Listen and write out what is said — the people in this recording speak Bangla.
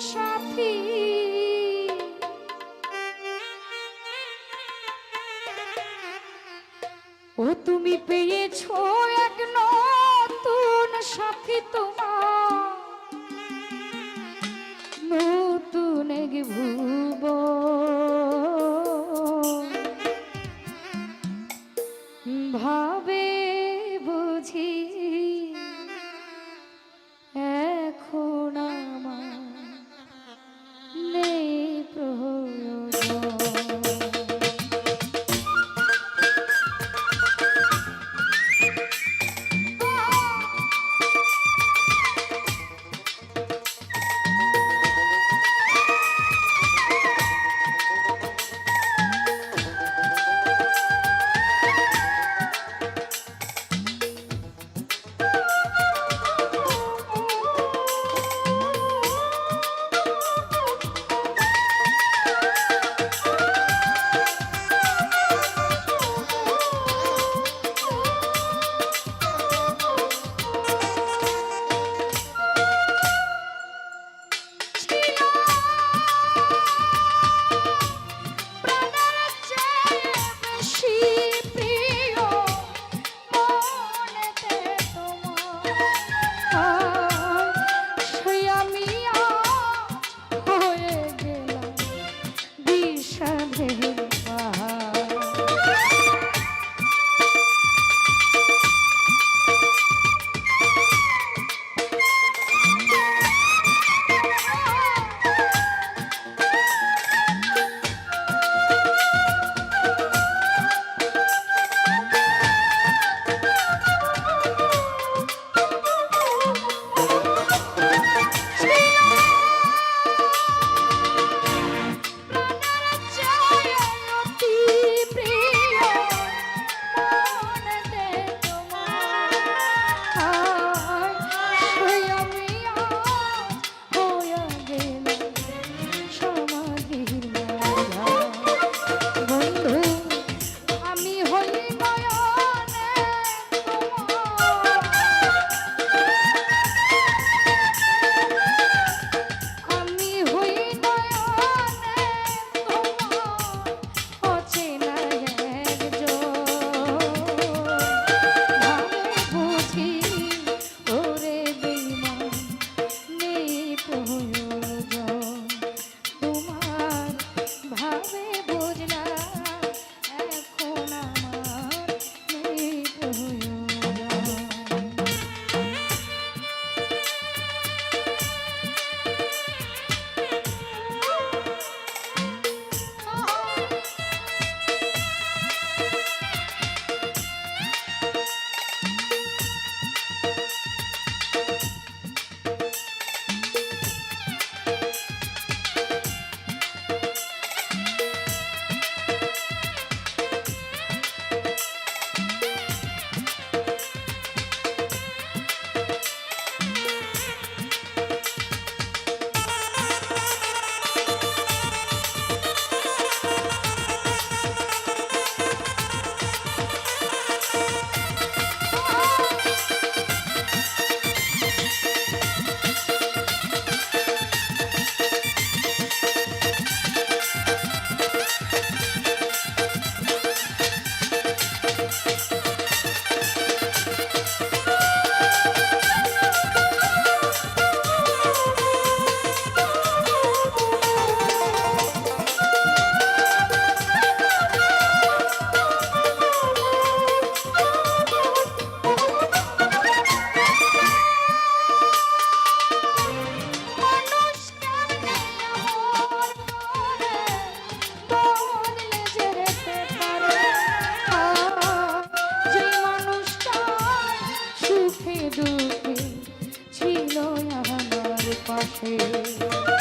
সাথী। ও তুমি পেয়েছ এক নতুন সাথী তোমার। নতুন এক ভূ amigo.